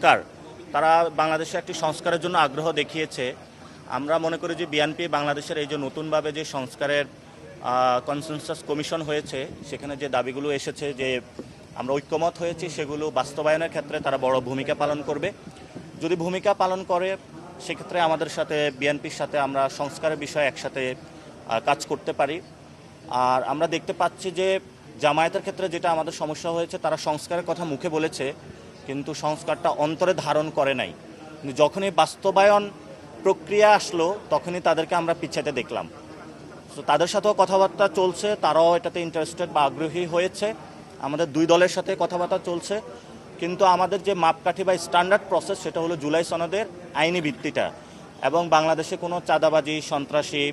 সংস্কার, তারা বাংলাদেশে একটি সংস্কারের জন্য আগ্রহ দেখিয়েছে। আমরা মনে করি যে বিএনপি বাংলাদেশের এই যে নতুনভাবে যে সংস্কারের কনসেনসাস কমিশন হয়েছে, সেখানে যে দাবিগুলো এসেছে যে আমরা ঐক্যমত হয়েছি, সেগুলো বাস্তবায়নের ক্ষেত্রে তারা বড় ভূমিকা পালন করবে। যদি ভূমিকা পালন করে, সেক্ষেত্রে আমাদের সাথে, বিএনপির সাথে আমরা সংস্কারের বিষয়ে একসাথে কাজ করতে পারি। আর আমরা দেখতে পাচ্ছি যে জামায়াতের ক্ষেত্রে যেটা আমাদের সমস্যা হয়েছে, তারা সংস্কারের কথা মুখে বলেছে। কিন্তু সংস্কারটা অন্তরে ধারণ করে নাই। কিন্তু যখনই বাস্তবায়ন প্রক্রিয়া আসলো, তখনই তাদেরকে আমরা পিছাতে দেখলাম। তো তাদের সাথেও কথাবার্তা চলছে, তারাও এটাতে ইন্টারেস্টেড বা আগ্রহী হয়েছে। আমাদের দুই দলের সাথে কথাবার্তা চলছে। কিন্তু আমাদের যে মাপকাঠি বা স্ট্যান্ডার্ড প্রসেস সেটা হলো জুলাই সনদের আইনি ভিত্তিটা। এবং বাংলাদেশে কোনো চাঁদাবাজি, সন্ত্রাসী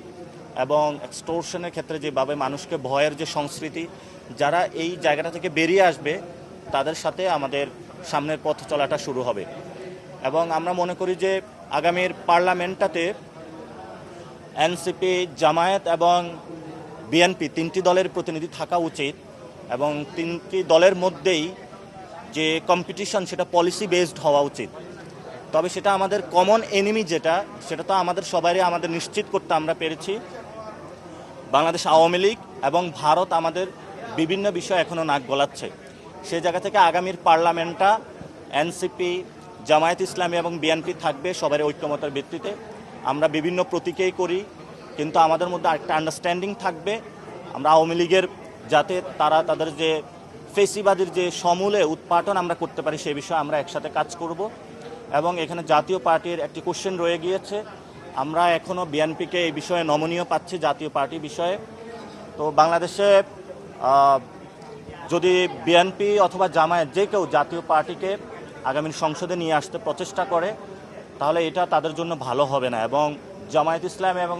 এবং এক্সটোরশনের ক্ষেত্রে যেভাবে মানুষকে ভয়ের যে সংস্কৃতি, যারা এই জায়গাটা থেকে বেরিয়ে আসবে, তাদের সাথে আমাদের সামনের পথ চলাটা শুরু হবে। এবং আমরা মনে করি যে আগামীর পার্লামেন্টটাতে এনসিপি, জামায়াত এবং বিএনপি তিনটি দলের প্রতিনিধি থাকা উচিত এবং তিনটি দলের মধ্যেই যে কম্পিটিশন সেটা পলিসি বেসড হওয়া উচিত। তবে সেটা আমাদের কমন এনিমি যেটা, সেটা তো আমাদের সবারই আমাদের নিশ্চিত করতে আমরা পেরেছি। বাংলাদেশ আওয়ামী লীগ এবং ভারত আমাদের বিভিন্ন বিষয় এখনও নাক গলাচ্ছে। সেই জায়গা থেকে আগামীর পার্লামেন্টটা এনসিপি, জামায়াত ইসলামী এবং বিএনপি থাকবে সবার ঐক্যমতার ভিত্তিতে। আমরা বিভিন্ন প্রতীকেই করি, কিন্তু আমাদের মধ্যে একটা আন্ডারস্ট্যান্ডিং থাকবে। আমরা আওয়ামী লীগের যাতে তারা তাদের যে ফেসিবাদের যে সমূলে উৎপাটন আমরা করতে পারি সে বিষয়ে আমরা একসাথে কাজ করব। এবং এখানে জাতীয় পার্টির একটি কোশ্চেন রয়ে গিয়েছে। আমরা এখনও বিএনপিকে এই বিষয়ে নমনীয় পাচ্ছি জাতীয় পার্টি বিষয়ে। তো বাংলাদেশে যদি বিএনপি অথবা জামায়াত যে কেউ জাতীয় পার্টিকে আগামী সংসদে নিয়ে আসতে প্রচেষ্টা করে, তাহলে এটা তাদের জন্য ভালো হবে না। এবং জামায়াত ইসলাম এবং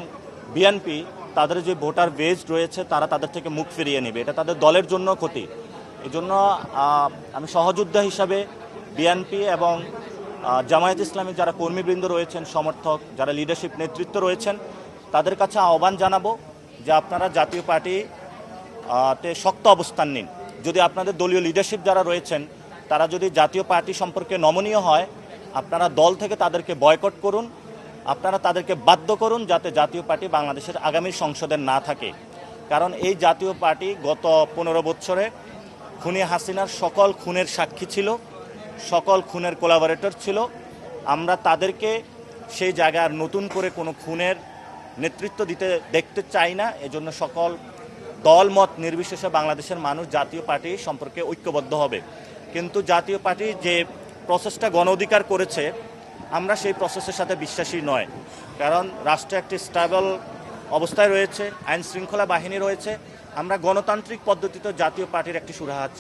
বিএনপি, তাদের যে ভোটার বেজ রয়েছে, তারা তাদের থেকে মুখ ফিরিয়ে নেবে। এটা তাদের দলের জন্য ক্ষতি। এই জন্য আমি সহযোদ্ধা হিসাবে বিএনপি এবং জামায়াত ইসলামের যারা কর্মীবৃন্দ রয়েছেন, সমর্থক, যারা লিডারশিপ নেতৃত্ব রয়েছেন, তাদের কাছে আহ্বান জানাব যে আপনারা জাতীয় পার্টি তে শক্ত অবস্থান নিন। যদি আপনাদের দলীয় লিডারশিপ যারা রয়েছেন, তারা যদি জাতীয় পার্টি সম্পর্কে নমনীয় হয়, আপনারা দল থেকে তাদেরকে বয়কট করুন, আপনারা তাদেরকে বাধ্য করুন যাতে জাতীয় পার্টি বাংলাদেশের আগামী সংসদে না থাকে। কারণ এই জাতীয় পার্টি গত পনেরো বছরে খুনি হাসিনার সকল খুনের সাক্ষী ছিল, সকল খুনের কোলাবোরেটর ছিল। আমরা তাদেরকে সেই জায়গার নতুন করে কোনো খুনের নেতৃত্ব দিতে, দেখতে চাই না, এজন্য সকল দলমত নির্বিশেষে বাংলাদেশের মানুষ জাতীয় পার্টি সম্পর্কে ঐক্যবদ্ধ হবে। কিন্তু জাতীয় পার্টি যে প্রসেসটা গণ অধিকার করেছে, আমরা সেই প্রসেসের সাথে বিশ্বাসী নয়। কারণ রাষ্ট্রে একটি স্টেবল অবস্থায় রয়েছে আইন শৃঙ্খলা বাহিনী রয়েছে, আমরা গণতান্ত্রিক পদ্ধতিতে জাতীয় পার্টির একটি সুরাহা চাই।